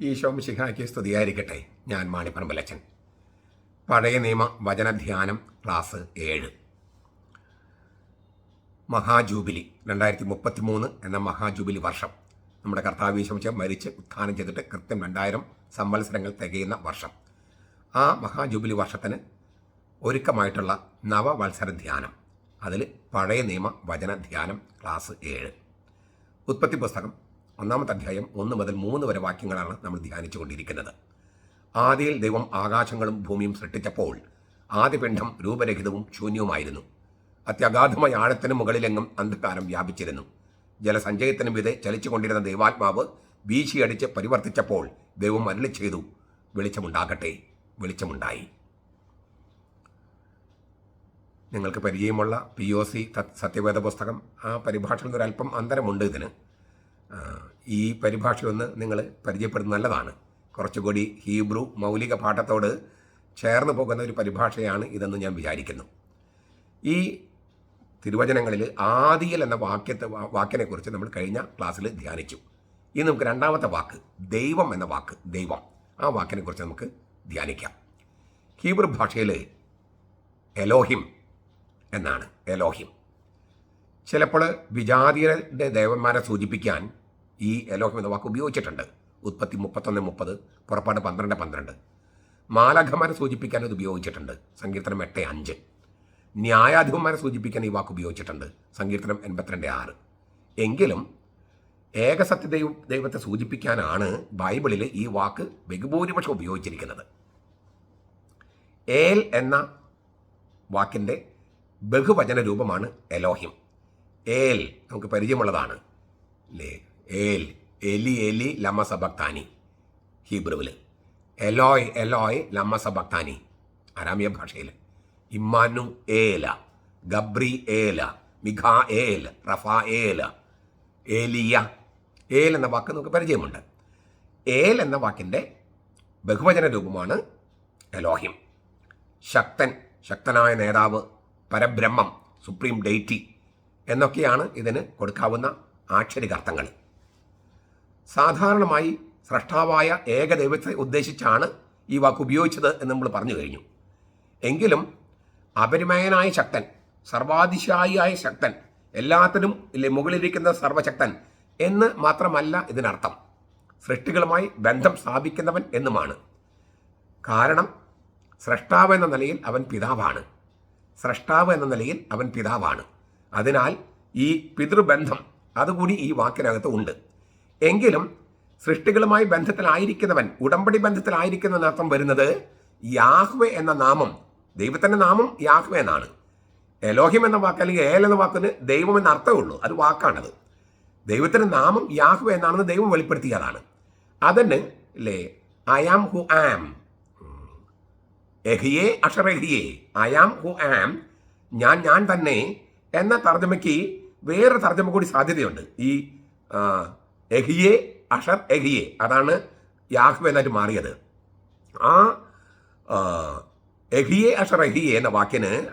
ഈശോ ശിഖായ്ക്ക് സ്തുതിയായിരിക്കട്ടെ ഞാൻ മാണിപ്പറമ്പലച്ചൻ പഴയ നിയമ വചനധ്യാനം ക്ലാസ് ഏഴ്. മഹാജൂബിലി രണ്ടായിരത്തി മുപ്പത്തി മൂന്ന് എന്ന മഹാജൂബിലി വർഷം. നമ്മുടെ കർത്താവ് കർത്താവീശംശ മരിച്ച് ഉത്ഥാനം ചെയ്തിട്ട് കൃത്യം രണ്ടായിരം സംവത്സരങ്ങൾ തികയുന്ന വർഷം. ആ മഹാജൂബിലി വർഷത്തിന് ഒരുക്കമായിട്ടുള്ള നവവത്സര ധ്യാനം അതിൽ പഴയ നിയമ വചന ധ്യാനം ക്ലാസ് ഏഴ്. ഉത്പത്തി പുസ്തകം ഒന്നാമത്തെ അധ്യായം ഒന്ന് മുതൽ മൂന്ന് വരെ വാക്യങ്ങളാണ് നമ്മൾ ധ്യാനിച്ചു കൊണ്ടിരിക്കുന്നത് ആദിയിൽ ദൈവം ആകാശങ്ങളും ഭൂമിയും സൃഷ്ടിച്ചപ്പോൾ ആദ്യപിണ്ഡം രൂപരഹിതവും ശൂന്യവുമായിരുന്നു. അത്യഗാധമായ ആഴത്തിന് മുകളിലെങ്ങും അന്ധകാരം വ്യാപിച്ചിരുന്നു. ജലസഞ്ചയത്തിന് വിധെ ചലിച്ചുകൊണ്ടിരുന്ന ദൈവാത്മാവ് വീശിയടിച്ച് പരിവർത്തിച്ചപ്പോൾ ദൈവം മരളി ചെയ്തു വെളിച്ചമുണ്ടാകട്ടെ വെളിച്ചമുണ്ടായി. നിങ്ങൾക്ക് പരിചയമുള്ള പി ഒ സി സത്യവേദ പുസ്തകം ആ പരിഭാഷയിൽ ഒരല്പം അന്തരമുണ്ട് ഇതിന്. ഈ പരിഭാഷയൊന്ന് നിങ്ങൾ പരിചയപ്പെടുന്നത് നല്ലതാണ്. കുറച്ചുകൂടി ഹീബ്രു മൗലിക പാഠത്തോട് ചേർന്ന് പോകുന്ന ഒരു പരിഭാഷയാണ് ഇതെന്ന് ഞാൻ വിചാരിക്കുന്നു. ഈ തിരുവചനങ്ങളിൽ ആദിയൽ എന്ന വാക്യത്തെ വാക്കിനെക്കുറിച്ച് നമ്മൾ കഴിഞ്ഞ ക്ലാസ്സിൽ ധ്യാനിച്ചു. ഇനി നമുക്ക് രണ്ടാമത്തെ വാക്ക് ദൈവം എന്ന വാക്ക് ദൈവം. ആ വാക്കിനെക്കുറിച്ച് നമുക്ക് ധ്യാനിക്കാം. ഹീബ്രു ഭാഷയിൽ എലോഹിം എന്നാണ് എലോഹിം. ചിലപ്പോൾ വിജാതീയരുടെ ദേവന്മാരെ സൂചിപ്പിക്കാൻ ഈ എലോഹം എന്ന വാക്ക് ഉപയോഗിച്ചിട്ടുണ്ട് ഉത്പത്തി മുപ്പത്തൊന്ന് മുപ്പത് പുറപ്പാട് പന്ത്രണ്ട് പന്ത്രണ്ട്. മാലാഖമാരെ സൂചിപ്പിക്കാൻ ഇത് ഉപയോഗിച്ചിട്ടുണ്ട്. സങ്കീർത്തനം എട്ട് അഞ്ച്. ന്യായാധിപന്മാരെ സൂചിപ്പിക്കാൻ ഈ വാക്ക് ഉപയോഗിച്ചിട്ടുണ്ട്. സങ്കീർത്തനം എൺപത്തിരണ്ട് ആറ്. എങ്കിലും ഏകസത്യ ദൈവ ദൈവത്തെ സൂചിപ്പിക്കാനാണ് ബൈബിളിൽ ഈ വാക്ക് ബഹുഭൂരിപക്ഷം ഉപയോഗിച്ചിരിക്കുന്നത്. ഏൽ എന്ന വാക്കിന്റെ ബഹുവചന രൂപമാണ് എലോഹിം ഏൽ നമുക്ക് പരിചയമുള്ളതാണ്. അല്ലേ ഏൽ എലി എലി ലമ സബക്താനി ഹീബ്രുവിൽ എലോയ് എലോയ് ലമ സബക്താനി അരാമിയ ഭാഷയിൽ ഇമ്മാനു ഏല ഗബ്രി ഏല മിഖാ ഏൽ റഫാ ഏല ഏലിയ. ഏൽ എന്ന വാക്ക് നമുക്ക് പരിചയമുണ്ട്. ഏൽ എന്ന വാക്കിന്റെ ബഹുവചന രൂപമാണ് എലോഹിം. ശക്തൻ ശക്തനായ നേതാവ് പരബ്രഹ്മം സുപ്രീം ഡെയ്റ്റി എന്നൊക്കെയാണ് ഇതിന് കൊടുക്കാവുന്ന ആക്ഷരികാർത്ഥങ്ങൾ. സാധാരണമായി സ്രഷ്ടാവായ ഏകദൈവത്തെ ഉദ്ദേശിച്ചാണ് ഈ വാക്ക് ഉപയോഗിച്ചത് എന്ന് നമ്മൾ പറഞ്ഞു കഴിഞ്ഞു. എങ്കിലും അപരിമയനായ ശക്തൻ സർവാതിശായിയായ ശക്തൻ എല്ലാത്തിനും മുകളിലിരിക്കുന്ന സർവശക്തൻ എന്ന് മാത്രമല്ല ഇതിനർത്ഥം. സൃഷ്ടികളുമായി ബന്ധം സ്ഥാപിക്കുന്നവൻ എന്നുമാണ്. കാരണം സ്രഷ്ടാവ് എന്ന നിലയിൽ അവൻ പിതാവാണ്. സ്രഷ്ടാവ് എന്ന നിലയിൽ അവൻ പിതാവാണ്. അതിനാൽ ഈ പിതൃബന്ധം അതുകൂടി ഈ വാക്കിനകത്ത് ഉണ്ട്. എങ്കിലും സൃഷ്ടികളുമായി ബന്ധത്തിലായിരിക്കുന്നവൻ ഉടമ്പടി ബന്ധത്തിലായിരിക്കുന്ന അർത്ഥം വരുന്നത് യാഹ്വെ എന്ന നാമം ദൈവത്തിന്റെ നാമം യാഹ്വെ എന്നാണ്. എലോഹിം എന്ന വാക്ക് അല്ലെങ്കിൽ ഏൽ എന്ന വാക്കിന് ദൈവം എന്ന അർത്ഥമുള്ളൂ അത് വാക്കാണത്. ദൈവത്തിന്റെ നാമം യാഹ്വെ എന്നാണെന്ന് ദൈവം വെളിപ്പെടുത്തിയതാണ് അതിന് അല്ലേ ഐ ആം ഹു ആം എഹിയെ അഷറഹിയെ ആം ഹു ആം ഞാൻ ഞാൻ തന്നെ എന്ന തർജമയ്ക്ക് വേറെ തർജമ കൂടി സാധ്യതയുണ്ട്. ഈ എഹിയെ അഷർ എഹിയെ. അതാണ് യാഹ്വ മാറിയത്. ആ എഹിയെ അഷർ എഹിയെ എന്ന വാക്കിന്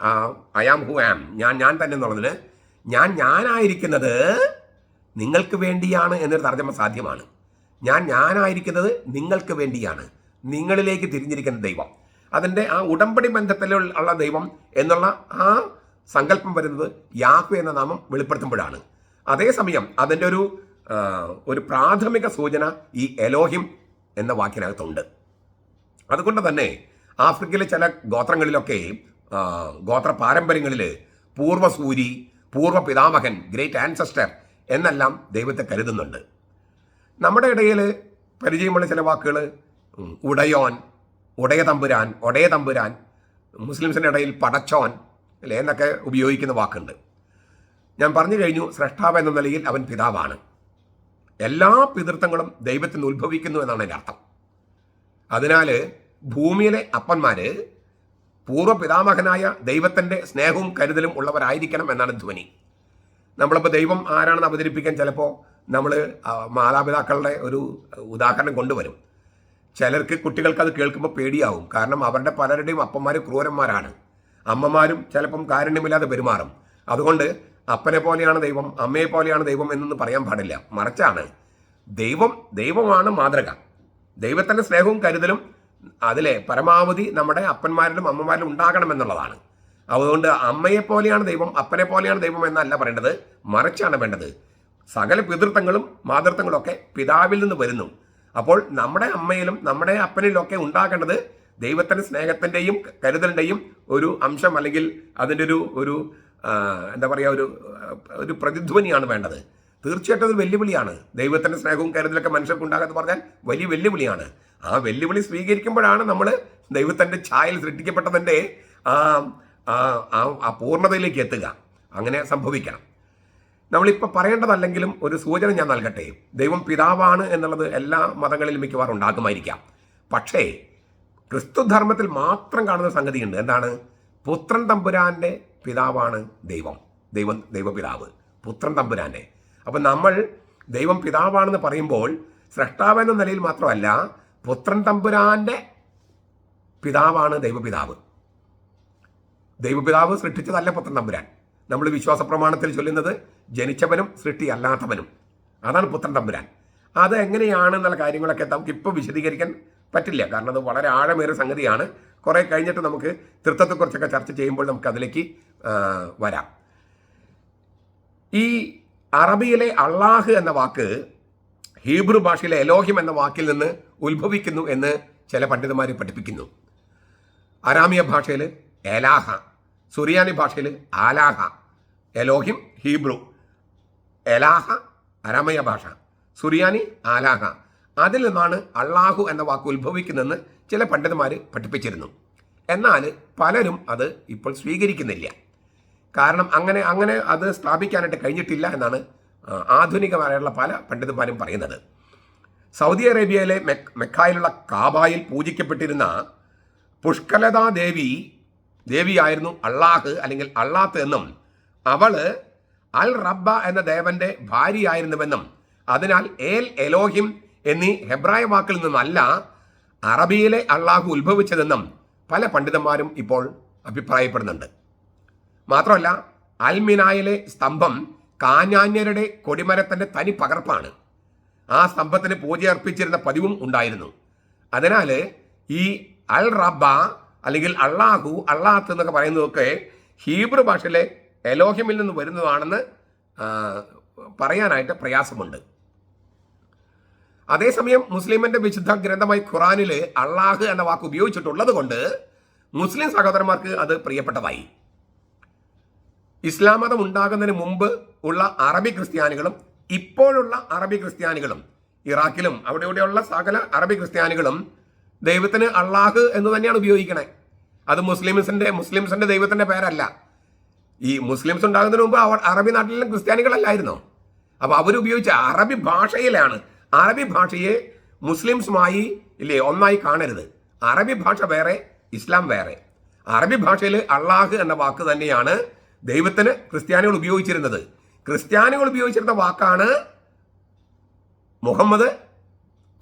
അയാം ഹു ആം. ഞാൻ ഞാൻ തന്നെ എന്നുള്ളതിന് ഞാൻ ഞാനായിരിക്കുന്നത് നിങ്ങൾക്ക് വേണ്ടിയാണ് എന്നൊരു തർജമ സാധ്യമാണ്. ഞാൻ ഞാനായിരിക്കുന്നത് നിങ്ങൾക്ക് വേണ്ടിയാണ്. നിങ്ങളിലേക്ക് തിരിഞ്ഞിരിക്കുന്ന ദൈവം. അതിന്റെ ആ ഉടമ്പടി ബന്ധത്തിലുള്ള ദൈവം എന്നുള്ള ആ സങ്കല്പം വരുന്നത് യാഹു എന്ന നാമം വെളിപ്പെടുത്തുമ്പോഴാണ്. അതേസമയം അതിന്റെ ഒരു ഒരു പ്രാഥമിക സൂചന ഈ എലോഹിം എന്ന വാക്കിനകത്തുണ്ട്. അതുകൊണ്ട് തന്നെ ആഫ്രിക്കയിലെ ചില ഗോത്രങ്ങളിലൊക്കെ ഗോത്ര പാരമ്പര്യങ്ങളിൽ പൂർവസൂരി പൂർവ പിതാമഹൻ ഗ്രേറ്റ് ആൻസസ്റ്റർ എന്നെല്ലാം ദൈവത്തെ കരുതുന്നുണ്ട്. നമ്മുടെ ഇടയിൽ പരിചയമുള്ള ചില വാക്കുകൾ ഉടയോൻ ഉടയ തമ്പുരാൻ ഒടയ തമ്പുരാൻ മുസ്ലിംസിന്റെ ഇടയിൽ പടച്ചോൻ അല്ലേ എന്നൊക്കെ ഉപയോഗിക്കുന്ന വാക്കുണ്ട്. ഞാൻ പറഞ്ഞു കഴിഞ്ഞു സ്രഷ്ടാവ് എന്ന നിലയിൽ അവൻ പിതാവാണ്. എല്ലാ പിതൃത്വങ്ങളും ദൈവത്തിൽ നിന്ന് ഉത്ഭവിക്കുന്നു എന്നാണ് എന്റെ അർത്ഥം. അതിനാൽ ഭൂമിയിലെ അപ്പന്മാര് പൂർവ പിതാമഹനായ ദൈവത്തിന്റെ സ്നേഹവും കരുതലും ഉള്ളവരായിരിക്കണം എന്നാണ് ധ്വനി. നമ്മളിപ്പോൾ ദൈവം ആരാണെന്ന് അവതരിപ്പിക്കാൻ ചിലപ്പോൾ നമ്മൾ മാതാപിതാക്കളുടെ ഒരു ഉദാഹരണം കൊണ്ടുവരും. ചിലർക്ക് കുട്ടികൾക്ക് അത് കേൾക്കുമ്പോൾ പേടിയാവും. കാരണം അവരുടെ പലരുടെയും അപ്പന്മാർ ക്രൂരന്മാരാണ്. അമ്മമാരും ചിലപ്പം കാരുണ്യമില്ലാതെ പെരുമാറും. അതുകൊണ്ട് അപ്പനെ പോലെയാണ് ദൈവം അമ്മയെ പോലെയാണ് ദൈവം എന്നൊന്നും പറയാൻ പാടില്ല. മറിച്ചാണ് ദൈവം ദൈവമാണ് മാതൃക. ദൈവത്തിന്റെ സ്നേഹവും കരുതലും അതിലെ പരമാവധി നമ്മുടെ അപ്പന്മാരിലും അമ്മമാരിലും ഉണ്ടാകണമെന്നുള്ളതാണ് അതുകൊണ്ട് അമ്മയെ പോലെയാണ് ദൈവം അപ്പനെ പോലെയാണ് ദൈവം എന്നല്ല പറയേണ്ടത്. മറിച്ചാണ് വേണ്ടത്. സകല പിതൃത്വങ്ങളും മാതൃത്വങ്ങളും ഒക്കെ പിതാവിൽ നിന്ന് വരുന്നു. അപ്പോൾ നമ്മുടെ അമ്മയിലും നമ്മുടെ അപ്പനിലും ഒക്കെ ഉണ്ടാകേണ്ടത് ദൈവത്തിന്റെ സ്നേഹത്തിന്റെയും കരുതലിന്റെയും ഒരു അംശം അല്ലെങ്കിൽ അതിന്റെ ഒരു ഒരു എന്താ പറയുക ഒരു ഒരു പ്രതിധ്വനിയാണ് വേണ്ടത്. തീർച്ചയായിട്ടും അത് വെല്ലുവിളിയാണ്. ദൈവത്തിന്റെ സ്നേഹവും കരുതലൊക്കെ മനുഷ്യർക്ക് ഉണ്ടാകാന്ന് പറഞ്ഞാൽ വലിയ വെല്ലുവിളിയാണ്. ആ വെല്ലുവിളി സ്വീകരിക്കുമ്പോഴാണ് നമ്മൾ ദൈവത്തിന്റെ ഛായയിൽ സൃഷ്ടിക്കപ്പെട്ടതിന്റെ ആ ആ പൂർണതയിലേക്ക് എത്തുക. അങ്ങനെ സംഭവിക്കണം. നമ്മളിപ്പോൾ പറയേണ്ടതല്ലെങ്കിലും ഒരു സൂചന ഞാൻ നൽകട്ടെ. ദൈവം പിതാവാണ് എന്നുള്ളത് എല്ലാ മതങ്ങളിലും മിക്കവാറും ഉണ്ടാകുമായിരിക്കാം. പക്ഷേ ക്രിസ്തുധർമ്മത്തിൽ മാത്രം കാണുന്ന സംഗതിയുണ്ട്. എന്താണ്? പുത്രൻ തമ്പുരാന്റെ പിതാവാണ് ദൈവം. ദൈവം ദൈവപിതാവ്. പുത്രൻ തമ്പുരാനെ. അപ്പം നമ്മൾ ദൈവം പിതാവാണെന്ന് പറയുമ്പോൾ സ്രഷ്ടാവ് എന്ന നിലയിൽ മാത്രമല്ല പുത്രൻ തമ്പുരാന്റെ പിതാവാണ് ദൈവപിതാവ്. ദൈവപിതാവ് സൃഷ്ടിച്ചതല്ല പുത്രൻ തമ്പുരാൻ. നമ്മൾ വിശ്വാസ പ്രമാണത്തിൽ ചൊല്ലുന്നത് ജനിച്ചവനും സൃഷ്ടി അല്ലാത്തവനും അതാണ് പുത്രൻ തമ്പുരാൻ. അത് എങ്ങനെയാണ് എന്നുള്ള കാര്യങ്ങളൊക്കെ നമുക്ക് ഇപ്പോൾ വിശദീകരിക്കാൻ പറ്റില്ല. കാരണം അത് വളരെ ആഴമേറിയ സംഗതിയാണ്. കുറേ കഴിഞ്ഞിട്ട് നമുക്ക് തൃത്വത്തെക്കുറിച്ചൊക്കെ ചർച്ച ചെയ്യുമ്പോൾ നമുക്ക് അതിലേക്ക് വരാം. ഈ അറബിയിലെ അള്ളാഹ് എന്ന വാക്ക് ഹീബ്രു ഭാഷയിലെ എലോഹിം എന്ന വാക്കിൽ നിന്ന് ഉത്ഭവിക്കുന്നു എന്ന് ചില പണ്ഡിതന്മാർ പഠിപ്പിക്കുന്നു. അരാമിയ ഭാഷയിൽ എലാഹ സുറിയാനി ഭാഷയിൽ ആലാഹ എലോഹിം ഹീബ്രു എലാഹ അരാമയ ഭാഷ സുറിയാനി ആലാഹ. അതിൽ നിന്നാണ് അള്ളാഹു എന്ന വാക്ക് ഉത്ഭവിക്കുന്നതെന്ന് ചില പണ്ഡിതന്മാർ പഠിപ്പിച്ചിരുന്നു. എന്നാൽ പലരും അത് ഇപ്പോൾ സ്വീകരിക്കുന്നില്ല. കാരണം അങ്ങനെ അങ്ങനെ അത് സ്ഥാപിക്കാനായിട്ട് കഴിഞ്ഞിട്ടില്ല എന്നാണ് ആധുനികമായുള്ള പല പണ്ഡിതന്മാരും പറയുന്നത്. സൗദി അറേബ്യയിലെ മെക് മെക്കായിലുള്ള കാബായിൽ പൂജിക്കപ്പെട്ടിരുന്ന പുഷ്കലതാ ദേവി ദേവിയായിരുന്നു അള്ളാഹ് അല്ലെങ്കിൽ അള്ളാത്ത് എന്നും അവൾ അൽ റബ്ബ എന്ന ദേവന്റെ ഭാര്യയായിരുന്നുവെന്നും അതിനാൽ ഏൽ എലോഹിം എന്നീ ഹെബ്രായ വാക്കിൽ നിന്നല്ല അറബിയിലെ അള്ളാഹു ഉത്ഭവിച്ചതെന്നും പല പണ്ഡിതന്മാരും ഇപ്പോൾ അഭിപ്രായപ്പെടുന്നുണ്ട്. മാത്രമല്ല അൽമിനായിലെ സ്തംഭം കാഞ്ഞാന്യരുടെ കൊടിമരത്തിന്റെ തനി പകർപ്പാണ്. ആ സ്തംഭത്തിന് പൂജ അർപ്പിച്ചിരുന്ന പതിവും ഉണ്ടായിരുന്നു. അതിനാൽ ഈ അൽ റബ്ബ അല്ലെങ്കിൽ അള്ളാഹു അള്ളാഹത്ത് എന്നൊക്കെ പറയുന്നതൊക്കെ ഹീബ്രു ഭാഷയിലെ എലോഹിമിൽ നിന്ന് വരുന്നതാണെന്ന് പറയാനായിട്ട് പ്രയാസമുണ്ട്. അതേസമയം മുസ്ലിമിന്റെ വിശുദ്ധ ഗ്രന്ഥമായി ഖുറാനിൽ അള്ളാഹ് എന്ന വാക്ക് ഉപയോഗിച്ചിട്ടുള്ളത് കൊണ്ട് മുസ്ലിം സഹോദരന്മാർക്ക് അത് പ്രിയപ്പെട്ടതായി. ഇസ്ലാം മതം ഉണ്ടാകുന്നതിന് മുമ്പ് ഉള്ള അറബി ക്രിസ്ത്യാനികളും ഇപ്പോഴുള്ള അറബി ക്രിസ്ത്യാനികളും ഇറാഖിലും അവിടെ ഇവിടെയുള്ള സകല അറബി ക്രിസ്ത്യാനികളും ദൈവത്തിന് അള്ളാഹ് എന്ന് തന്നെയാണ് ഉപയോഗിക്കണേ. അത് മുസ്ലിംസിന്റെ മുസ്ലിംസിന്റെ ദൈവത്തിന്റെ പേരല്ല. ഈ മുസ്ലിംസ് ഉണ്ടാകുന്നതിന് മുമ്പ് അവർ അറബി നാട്ടിലെ ക്രിസ്ത്യാനികളല്ലായിരുന്നോ? അപ്പൊ അവരുപയോഗിച്ച അറബി ഭാഷയിലാണ് അറബി ഭാഷയെ മുസ്ലിംസുമായി ഇല്ലേ ഒന്നായി കാണരുത്. അറബി ഭാഷ വേറെ ഇസ്ലാം വേറെ. അറബി ഭാഷയിൽ അള്ളാഹ് എന്ന വാക്ക് തന്നെയാണ് ദൈവത്തിന് ക്രിസ്ത്യാനികൾ ഉപയോഗിച്ചിരുന്നത്. ക്രിസ്ത്യാനികൾ ഉപയോഗിച്ചിരുന്ന വാക്കാണ് മുഹമ്മദ്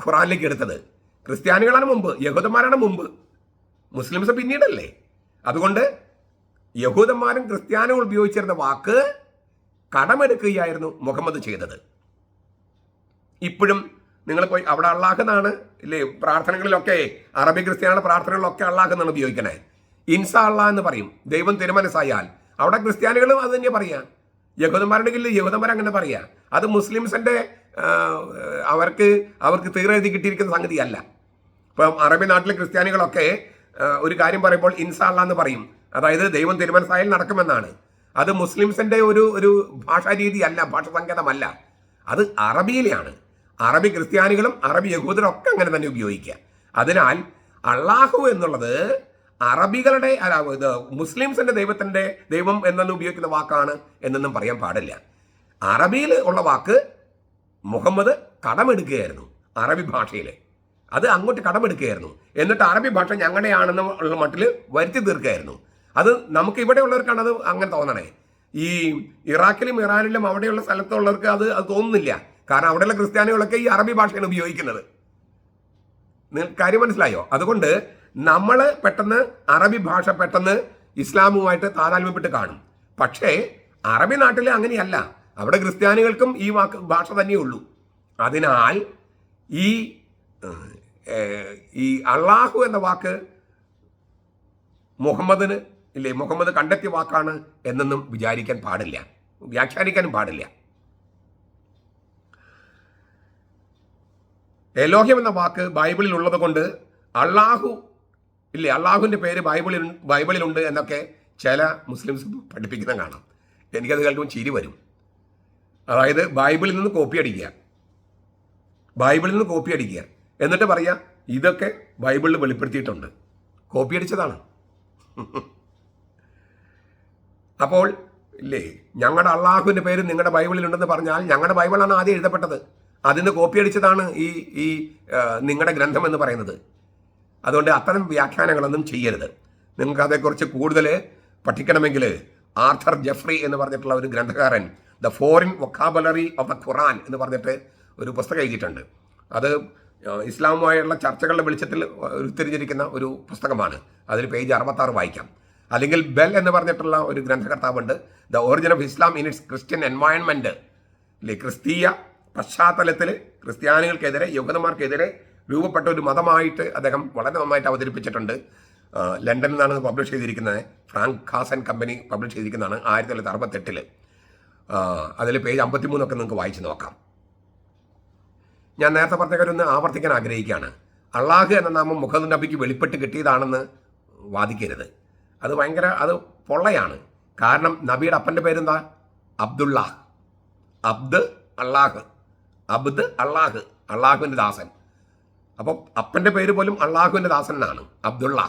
ഖുറാനിലേക്ക് എടുത്തത്. ക്രിസ്ത്യാനികളാണ് മുമ്പ് യഹൂദന്മാരാണ് മുമ്പ്. മുസ്ലിംസ് പിന്നീടല്ലേ? അതുകൊണ്ട് യഹൂദന്മാരും ക്രിസ്ത്യാനികളും ഉപയോഗിച്ചിരുന്ന വാക്ക് കടമെടുക്കുകയായിരുന്നു മുഹമ്മദ് ചെയ്തത്. ഇപ്പോഴും നിങ്ങൾ പോയി അവിടെ അള്ളാഹെന്നാണ് ഇല്ലേ പ്രാർത്ഥനകളിലൊക്കെ അറബി ക്രിസ്ത്യാനികളുടെ പ്രാർത്ഥനകളിലൊക്കെ അള്ളാഹെന്നാണ് ഉപയോഗിക്കണേ. ഇൻസാ അള്ളാഹ് എന്ന് പറയും. ദൈവം തിരുമനസ്സായാൽ അവിടെ ക്രിസ്ത്യാനികളും അത് തന്നെ പറയാ. യഹൂദന്മാരുടെ കീഴിൽ യഹൂദന്മാർ അങ്ങനെ പറയാ. അത് മുസ്ലിംസിന്റെ അവർക്ക് അവർക്ക് തീരെഴുതി കിട്ടിയിരിക്കുന്ന സംഗതിയല്ല. ഇപ്പം അറബി നാട്ടിലെ ക്രിസ്ത്യാനികളൊക്കെ ഒരു കാര്യം പറയുമ്പോൾ ഇൻസാള്ള എന്ന് പറയും. അതായത് ദൈവം തിരുമനസായൽ നടക്കുമെന്നാണ്. അത് മുസ്ലിംസിന്റെ ഒരു ഒരു ഭാഷാ രീതിയല്ല ഭാഷ സങ്കേതമല്ല. അത് അറബിയിലെയാണ്. അറബി ക്രിസ്ത്യാനികളും അറബി യഹൂദരും ഒക്കെ അങ്ങനെ തന്നെ ഉപയോഗിക്കുക. അതിനാൽ അള്ളാഹു എന്നുള്ളത് അറബികളുടെ ഇത് മുസ്ലിംസിന്റെ ദൈവത്തിന്റെ ദൈവം എന്നൊന്നും ഉപയോഗിക്കുന്ന വാക്കാണ് എന്നൊന്നും പറയാൻ പാടില്ല. അറബിയിൽ ഉള്ള വാക്ക് മുഹമ്മദ് കടമെടുക്കുകയായിരുന്നു അറബി ഭാഷയിൽ അത് അങ്ങോട്ട് കടമെടുക്കുകയായിരുന്നു. എന്നിട്ട് അറബി ഭാഷ ഞങ്ങളുടെയാണെന്ന് ഉള്ള മട്ടിൽ വരുത്തി തീർക്കുകയായിരുന്നു. അത് നമുക്ക് ഇവിടെ ഉള്ളവർക്കാണ് അത് അങ്ങനെ തോന്നണേ. ഈ ഇറാഖിലും ഇറാനിലും അവിടെയുള്ള സ്ഥലത്തുള്ളവർക്ക് അത് അത് തോന്നുന്നില്ല. കാരണം അവിടെയുള്ള ക്രിസ്ത്യാനികളൊക്കെ ഈ അറബി ഭാഷയാണ് ഉപയോഗിക്കുന്നത്. കാര്യം മനസ്സിലായോ? അതുകൊണ്ട് നമ്മൾ പെട്ടെന്ന് അറബി ഭാഷ പെട്ടെന്ന് ഇസ്ലാമുമായിട്ട് താതാത്മ്യപ്പെട്ട് കാണും. പക്ഷേ അറബി നാട്ടിൽ അങ്ങനെയല്ല. അവിടെ ക്രിസ്ത്യാനികൾക്കും ഈ വാക്ക് ഭാഷ തന്നെയേ ഉള്ളൂ അതിനാൽ ഈ ഈ അള്ളാഹു എന്ന വാക്ക് മുഹമ്മദിന് ഇല്ലേ മുഹമ്മദ് കണ്ടെത്തിയ വാക്കാണ് എന്നൊന്നും വിചാരിക്കാൻ പാടില്ല. വ്യാഖ്യാനിക്കാനും പാടില്ല. എലോഹ്യം എന്ന വാക്ക് ബൈബിളിൽ ഉള്ളത് കൊണ്ട് അള്ളാഹു ഇല്ലേ? അള്ളാഹുവിന്റെ പേര് ബൈബിളിൽ ബൈബിളിലുണ്ട് എന്നൊക്കെ ചില മുസ്ലിംസ് പഠിപ്പിക്കുന്ന കാണാം. എനിക്കത് കേൾക്കുമ്പോൾ ചിരി വരും. അതായത് ബൈബിളിൽ നിന്ന് കോപ്പി അടിക്കുക. ബൈബിളിൽ നിന്ന് കോപ്പി അടിക്കുക. എന്നിട്ട് പറയുക ഇതൊക്കെ ബൈബിളിൽ വെളിപ്പെടുത്തിയിട്ടുണ്ട്. കോപ്പി അടിച്ചതാണ്. അപ്പോൾ ഇല്ലേ ഞങ്ങളുടെ അള്ളാഹുവിന്റെ പേര് നിങ്ങളുടെ ബൈബിളിലുണ്ടെന്ന് പറഞ്ഞാൽ ഞങ്ങളുടെ ബൈബിളാണ് ആദ്യം എഴുതപ്പെട്ടത്. അതിന് കോപ്പി അടിച്ചതാണ് ഈ ഈ നിങ്ങളുടെ ഗ്രന്ഥം എന്ന് പറയുന്നത്. അതുകൊണ്ട് അത്തരം വ്യാഖ്യാനങ്ങളൊന്നും ചെയ്യരുത്. നിങ്ങൾക്ക് അതേക്കുറിച്ച് കൂടുതൽ പഠിക്കണമെങ്കിൽ ആർഥർ ജെഫ്രി എന്ന് പറഞ്ഞിട്ടുള്ള ഒരു ഗ്രന്ഥകാരൻ the foreign vocabulary of the Quran എന്ന് പറഞ്ഞിട്ട് ഒരു പുസ്തകം എഴുതിയിട്ടുണ്ട്. അത് ഇസ്ലാമുമായുള്ള ചർച്ചകളുടെ വെളിച്ചത്തിൽ ഉരുത്തിരിഞ്ഞിരിക്കുന്ന ഒരു പുസ്തകമാണ്. അതിൽ പേജ് അറുപത്താറ് വായിക്കാം. അല്ലെങ്കിൽ ബെൽ എന്ന് പറഞ്ഞിട്ടുള്ള ഒരു ഗ്രന്ഥകർത്താവുണ്ട് the origin of Islam in its Christian environment അല്ലെ ക്രിസ്തീയ പശ്ചാത്തലത്തിൽ ക്രിസ്ത്യാനികൾക്കെതിരെ യഹൂദന്മാർക്കെതിരെ രൂപപ്പെട്ട ഒരു മതമായിട്ട് അദ്ദേഹം വളരെ നന്നായിട്ട് അവതരിപ്പിച്ചിട്ടുണ്ട്. ലണ്ടനിൽ നിന്നാണ് പബ്ലിഷ് ചെയ്തിരിക്കുന്നത്. Frank Cass and company publish ചെയ്തിരിക്കുന്നതാണ് ആയിരത്തി തൊള്ളായിരത്തി അറുപത്തെട്ടിൽ അതിൽ പേജ് അമ്പത്തിമൂന്നൊക്കെ നിങ്ങൾക്ക് വായിച്ച് നോക്കാം. ഞാൻ നേരത്തെ പറഞ്ഞ കാര്യം ഒന്ന് ആവർത്തിക്കാൻ ആഗ്രഹിക്കുകയാണ്. അള്ളാഹ് എന്ന നാമം മുഹമ്മദ് നബിക്ക് വെളിപ്പെട്ട് കിട്ടിയതാണെന്ന് വാദിക്കരുത്. അത് ഭയങ്കര അത് പൊള്ളയാണ്. കാരണം നബിയുടെ അപ്പന്റെ പേരെന്താ? അബ്ദുള്ള അബ്ദ് അള്ളാഹ്. അബ്ദ് അള്ളാഹ്. അള്ളാഹുവിന്റെ ദാസൻ. അപ്പം അപ്പന്റെ പേര് പോലും അള്ളാഹുവിന്റെ ദാസൻ എന്നാണ് അബ്ദുള്ള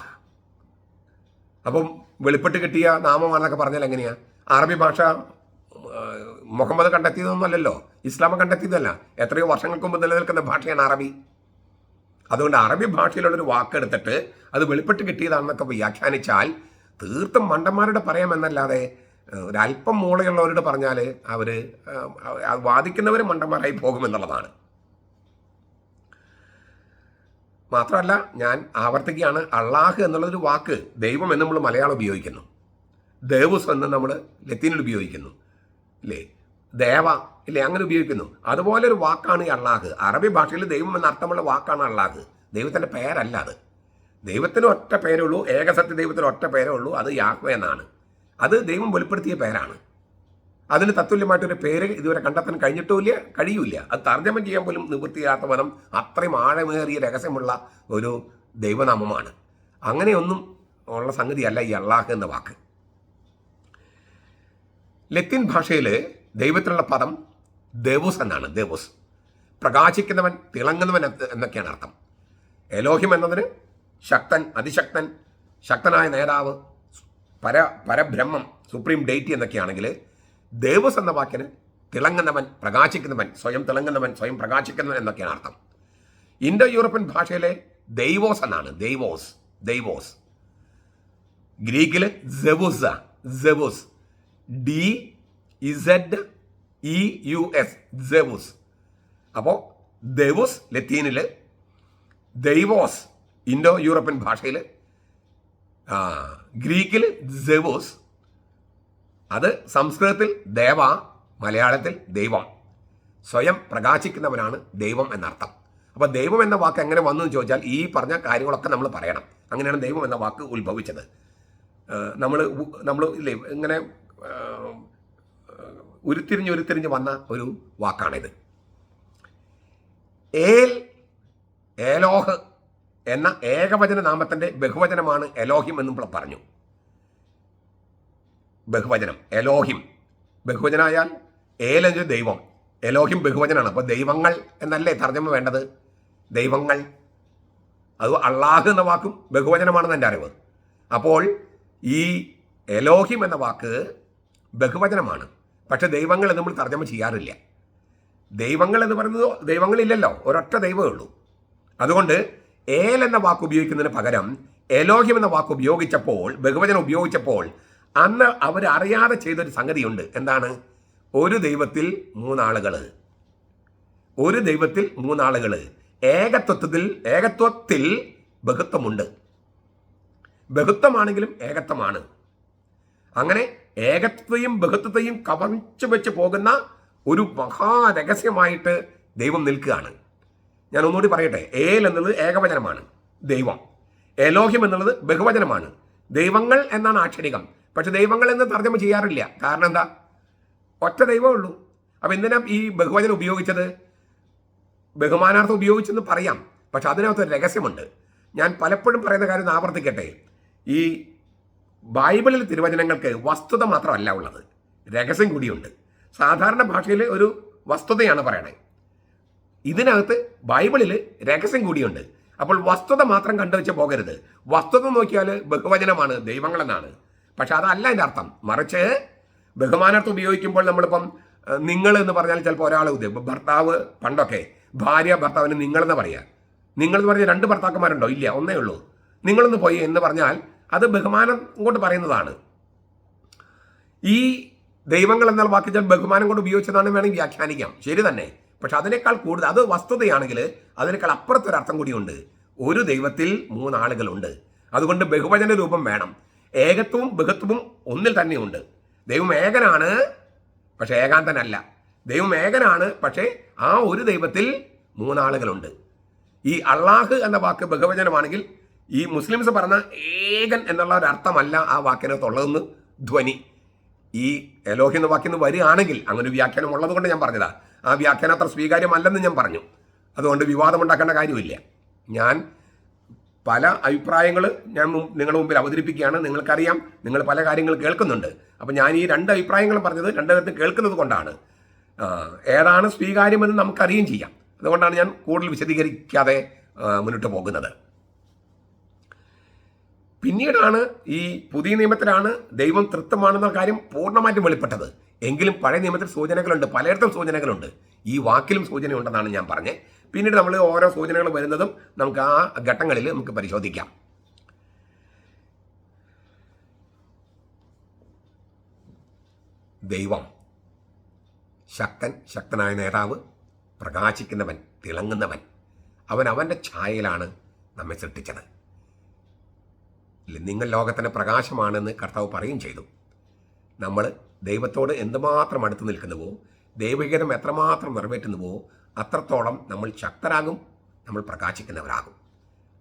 അപ്പം വെളിപ്പെട്ട് കിട്ടിയ നാമമാണെന്നൊക്കെ പറഞ്ഞാൽ എങ്ങനെയാ? അറബി ഭാഷ മുഹമ്മദ് കണ്ടെത്തിയതൊന്നും അല്ലല്ലോ ഇസ്ലാം കണ്ടെത്തിയതല്ല. എത്രയോ വർഷങ്ങൾക്ക് മുമ്പ് നിലനിൽക്കുന്ന ഭാഷയാണ് അറബി. അതുകൊണ്ട് അറബി ഭാഷയിലുള്ളൊരു വാക്കെടുത്തിട്ട് അത് വെളിപ്പെട്ട് കിട്ടിയതാണെന്നൊക്കെ വ്യാഖ്യാനിച്ചാൽ തീർത്തും മണ്ടന്മാരുടെ പറയാമെന്നല്ലാതെ ഒരല്പം മൂളയുള്ളവരോട് പറഞ്ഞാൽ അവർ വാദിക്കുന്നവർ മണ്ടന്മാരായി പോകുമെന്നുള്ളതാണ്. മാത്രമല്ല ഞാൻ ആവർത്തിക്കുകയാണ് അള്ളാഹ് എന്നുള്ളൊരു വാക്ക് ദൈവം എന്ന് നമ്മൾ മലയാളം ഉപയോഗിക്കുന്നു. ദേവുസ് എന്ന് നമ്മൾ ലത്തീനിൽ ഉപയോഗിക്കുന്നു. ഇല്ലേ ദേവ ഇല്ലേ അങ്ങനെ ഉപയോഗിക്കുന്നു. അതുപോലെ ഒരു വാക്കാണ് ഈ അള്ളാഹ്. അറബി ഭാഷയിൽ ദൈവം എന്ന അർത്ഥമുള്ള വാക്കാണ് അള്ളാഹ്. ദൈവത്തിന്റെ പേരല്ല അത്. ദൈവത്തിന് ഒറ്റ പേരേ ഉള്ളൂ ഏകസത്യ ദൈവത്തിന് ഒറ്റ പേരേ ഉള്ളൂ അത് യാഹ്വ എന്നാണ്. അത് ദൈവം വെളിപ്പെടുത്തിയ പേരാണ്. അതിന് തത്തുല്യമായിട്ടൊരു പേര് ഇതുവരെ കണ്ടെത്താൻ കഴിഞ്ഞിട്ടുമില്ല കഴിയൂല അത് തർജമ ചെയ്യാൻ പോലും നിവൃത്തിയാത്ത വനം അത്രയും ആഴമേറിയ രഹസ്യമുള്ള ഒരു ദൈവനാമമാണ്. അങ്ങനെയൊന്നും ഉള്ള സംഗതിയല്ല ഈ അള്ളാഹ് എന്ന വാക്ക്. ലത്തീൻ ഭാഷയിൽ ദൈവത്തിനുള്ള പദം ദേവൂസ് എന്നാണ് ദേവൂസ്. പ്രകാശിക്കുന്നവൻ തിളങ്ങുന്നവൻ എന്നൊക്കെയാണ് അർത്ഥം. എലോഹിം എന്നതിന് ശക്തൻ അതിശക്തൻ ശക്തനായ നേതാവ് പര പരബ്രഹ്മം സുപ്രീം ഡേറ്റി എന്നൊക്കെയാണെങ്കിൽ ദേവസ് എന്ന വാക്കിന് തിളങ്ങുന്നവൻ പ്രകാശിക്കുന്നവൻ സ്വയം തിളങ്ങുന്നവൻ സ്വയം പ്രകാശിക്കുന്നവൻ എന്നൊക്കെയാണ് അർത്ഥം. ഇൻഡോ യൂറോപ്യൻ ഭാഷയിലെ ദൈവോസ് എന്നാണ്. ദൈവോസ് ദൈവോസ്. ഗ്രീക്കിൽ സെവുസ സെവുസ്. D Z E U S സെവുസ്. അപ്പോൾ ദെവുസ് ലത്തീനിൽ ദൈവോസ് ഇൻഡോ യൂറോപ്യൻ ഭാഷയിൽ ഗ്രീക്കിൽ സെവുസ് അത് സംസ്കൃതത്തിൽ ദേവ മലയാളത്തിൽ ദൈവം. സ്വയം പ്രകാശിക്കുന്നവനാണ് ദൈവം എന്നർത്ഥം. അപ്പോൾ ദൈവം എന്ന വാക്ക് എങ്ങനെ വന്നു എന്ന് ചോദിച്ചാൽ ഈ പറഞ്ഞ കാര്യങ്ങളൊക്കെ നമ്മൾ പറയണം. അങ്ങനെയാണ് ദൈവം എന്ന വാക്ക് ഉത്ഭവിച്ചത്. നമ്മൾ നമ്മൾ ഇല്ലേ ഇങ്ങനെ ഉരുത്തിരിഞ്ഞ് ഉരുത്തിരിഞ്ഞ് വന്ന ഒരു വാക്കാണിത്. ഏൽ ഏലോഹ് എന്ന ഏകവചന നാമത്തിന്റെ ബഹുവചനമാണ് എലോഹിം എന്നും പറഞ്ഞു. ബഹുവചനം എലോഹിം. ബഹുവചനായാൽ ഏൽ ദൈവം. എലോഹിം ബഹുവചനാണ്. അപ്പോൾ ദൈവങ്ങൾ എന്നല്ലേ തർജമ വേണ്ടത്? ദൈവങ്ങൾ. അത് അള്ളാഹ് എന്ന വാക്കും ബഹുവചനമാണെന്ന് എന്റെ അറിവ്. അപ്പോൾ ഈ എലോഹിം എന്ന വാക്ക് ബഹുവചനമാണ്. പക്ഷെ ദൈവങ്ങൾ നമ്മൾ തർജമ ചെയ്യാറില്ല. ദൈവങ്ങൾ എന്ന് പറയുന്നത് ദൈവങ്ങളില്ലല്ലോ. ഒരൊറ്റ ദൈവമേ ഉള്ളൂ. അതുകൊണ്ട് ഏൽ എന്ന വാക്ക് ഉപയോഗിക്കുന്നതിന് പകരം എലോഹിം എന്ന വാക്ക് ഉപയോഗിച്ചപ്പോൾ ബഹുവചനം ഉപയോഗിച്ചപ്പോൾ അന്ന് അവരറിയാതെ ചെയ്തൊരു സംഗതിയുണ്ട്. എന്താണ്? ഒരു ദൈവത്തിൽ മൂന്നാളുകൾ ഒരു ദൈവത്തിൽ മൂന്നാളുകൾ ഏകത്വത്തിൽ ഏകത്വത്തിൽ ബഹുത്വമുണ്ട്. ബഹുത്വമാണെങ്കിലും ഏകത്വമാണ്. അങ്ങനെ ഏകത്വയും ബഹുത്വത്തെയും കവർച്ചു വെച്ച് പോകുന്ന ഒരു മഹാരഹസ്യമായിട്ട് ദൈവം നിൽക്കുകയാണ്. ഞാൻ ഒന്നുകൂടി പറയട്ടെ. ഏൽ എന്നുള്ളത് ഏകവചനമാണ്. ദൈവം. എലോഹിം എന്നുള്ളത് ബഹുവചനമാണ്. ദൈവങ്ങൾ എന്നാണ് ആക്ഷരികം പക്ഷെ ദൈവങ്ങൾ എന്ന് തർജമ ചെയ്യാറില്ല. കാരണം എന്താ? ഒറ്റ ദൈവമേ ഉള്ളൂ. അപ്പം എന്തിനാ ഈ ബഹുവചനം ഉപയോഗിച്ചത്? ബഹുമാനാർത്ഥം ഉപയോഗിച്ചെന്ന് പറയാം. പക്ഷെ അതിനകത്ത് ഒരു രഹസ്യമുണ്ട്. ഞാൻ പലപ്പോഴും പറയുന്ന കാര്യം ആവർത്തിക്കട്ടെ. ഈ ബൈബിളിൽ തിരുവചനങ്ങൾക്ക് വസ്തുത മാത്രമല്ല ഉള്ളത്. രഹസ്യം കൂടിയുണ്ട്. സാധാരണ ഭാഷയിൽ ഒരു വസ്തുതയാണ് പറയണേ. ഇതിനകത്ത് ബൈബിളിൽ രഹസ്യം കൂടിയുണ്ട്. അപ്പോൾ വസ്തുത മാത്രം കണ്ടുവച്ച് പോകരുത്. വസ്തുത നോക്കിയാൽ ബഹുവചനമാണ് ദൈവങ്ങളെന്നാണ്. പക്ഷെ അതല്ല എന്റെ അർത്ഥം. മറിച്ച് ബഹുമാനാർത്ഥം ഉപയോഗിക്കുമ്പോൾ നമ്മളിപ്പം നിങ്ങൾ എന്ന് പറഞ്ഞാൽ ചിലപ്പോൾ ഒരാൾ ഉദ്ദേശം ഭർത്താവ് പണ്ടൊക്കെ ഭാര്യ ഭർത്താവിന് നിങ്ങളെന്ന് പറയുക നിങ്ങൾ എന്ന് പറഞ്ഞാൽ രണ്ട് ഭർത്താക്കന്മാരുണ്ടോ? ഇല്ല ഒന്നേ ഉള്ളൂ. നിങ്ങളൊന്ന് പോയി എന്ന് പറഞ്ഞാൽ അത് ബഹുമാനം കൊണ്ട് പറയുന്നതാണ്. ഈ ദൈവങ്ങൾ എന്നാൽ വാക്ക് ഞാൻ ബഹുമാനം കൊണ്ട് ഉപയോഗിച്ചതാണ് വേണമെങ്കിൽ വ്യാഖ്യാനിക്കാം. ശരി തന്നെ. പക്ഷെ അതിനേക്കാൾ കൂടുതൽ അത് വസ്തുതയാണെങ്കിൽ അതിനേക്കാൾ അപ്പുറത്തൊരർത്ഥം കൂടിയുണ്ട്. ഒരു ദൈവത്തിൽ മൂന്നാളുകളുണ്ട്. അതുകൊണ്ട് ബഹുവചന രൂപം വേണം. ഏകത്വവും ബഹുത്വവും ഒന്നിൽ തന്നെയുണ്ട്. ദൈവം ഏകനാണ് പക്ഷെ ഏകാന്തനല്ല. ദൈവം ഏകനാണ് പക്ഷേ ആ ഒരു ദൈവത്തിൽ മൂന്നാളുകളുണ്ട്. ഈ അള്ളാഹ് എന്ന വാക്ക് ബഹുവചനമാണെങ്കിൽ ഈ മുസ്ലിംസ് പറഞ്ഞ ഏകൻ എന്നുള്ള ഒരു അർത്ഥമല്ല ആ വാക്കിനകത്തുള്ളതെന്ന് ധ്വനി. ഈ എലോഹി എന്ന വാക്കിൽ നിന്ന് വരികയാണെങ്കിൽ അങ്ങനെ ഒരു വ്യാഖ്യാനം ഉള്ളത് കൊണ്ട് ഞാൻ പറഞ്ഞതാണ് ആ വ്യാഖ്യാനം അത്ര സ്വീകാര്യമല്ലെന്ന് ഞാൻ പറഞ്ഞു. അതുകൊണ്ട് വിവാദമുണ്ടാക്കേണ്ട കാര്യമില്ല. ഞാൻ പല അഭിപ്രായങ്ങൾ ഞാൻ നിങ്ങളുടെ മുമ്പിൽ അവതരിപ്പിക്കുകയാണ്. നിങ്ങൾക്കറിയാം നിങ്ങൾ പല കാര്യങ്ങൾ കേൾക്കുന്നുണ്ട്. അപ്പം ഞാൻ ഈ രണ്ട് അഭിപ്രായങ്ങളും പറഞ്ഞത് രണ്ടിടത്തും കേൾക്കുന്നത് കൊണ്ടാണ്. ഏതാണ് സ്വീകാര്യമെന്ന് നമുക്കറിയുകയും ചെയ്യാം. അതുകൊണ്ടാണ് ഞാൻ കൂടുതൽ വിശദീകരിക്കാതെ മുന്നോട്ട് പോകുന്നത്. പിന്നീടാണ് ഈ പുതിയ നിയമത്തിലാണ് ദൈവം തൃത്വമാണെന്ന കാര്യം പൂർണമായിട്ടും വെളിപ്പെട്ടത്. എങ്കിലും പഴയ നിയമത്തിൽ സൂചനകളുണ്ട്. പലയിടത്തും സൂചനകളുണ്ട്. ഈ വാക്കിലും സൂചനയുണ്ടെന്നാണ് ഞാൻ പറഞ്ഞത്. പിന്നീട് നമ്മൾ ഓരോ സൂചനകൾ വരുന്നതും നമുക്ക് ആ ഘട്ടങ്ങളിൽ നമുക്ക് പരിശോധിക്കാം. ദൈവം ശക്തൻ ശക്തനായ നേതാവ് പ്രകാശിക്കുന്നവൻ തിളങ്ങുന്നവൻ അവൻ അവന്റെ ഛായയിലാണ് നമ്മെ സൃഷ്ടിച്ചത്. നിങ്ങൾ ലോകത്തിന്റെ പ്രകാശമാണെന്ന് കർത്താവ് പറയുകയും ചെയ്തു. നമ്മൾ ദൈവത്തോട് എന്തുമാത്രം അടുത്ത് നിൽക്കുന്നുവോ ദൈവികതം എത്രമാത്രം നിറവേറ്റുന്നുവോ അത്രത്തോളം നമ്മൾ ശക്തരാകും നമ്മൾ പ്രകാശിക്കുന്നവരാകും.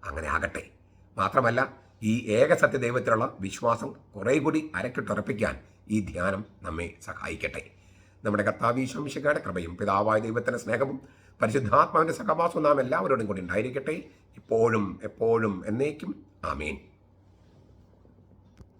അങ്ങനെ ആകട്ടെ. മാത്രമല്ല ഈ ഏകസത്യ ദൈവത്തിലുള്ള വിശ്വാസം കുറേ കൂടി അരക്കിട്ടുറപ്പിക്കാൻ ഈ ധ്യാനം നമ്മെ സഹായിക്കട്ടെ. നമ്മുടെ കർത്താവീശ്വംശികയുടെ കൃപയും പിതാവായ ദൈവത്തിന്റെ സ്നേഹവും പരിശുദ്ധാത്മാവിന്റെ സഹവാസവും നാം എല്ലാവരോടും കൂടി ഉണ്ടായിരിക്കട്ടെ. ഇപ്പോഴും എപ്പോഴും എന്നേക്കും. ആമേൻ.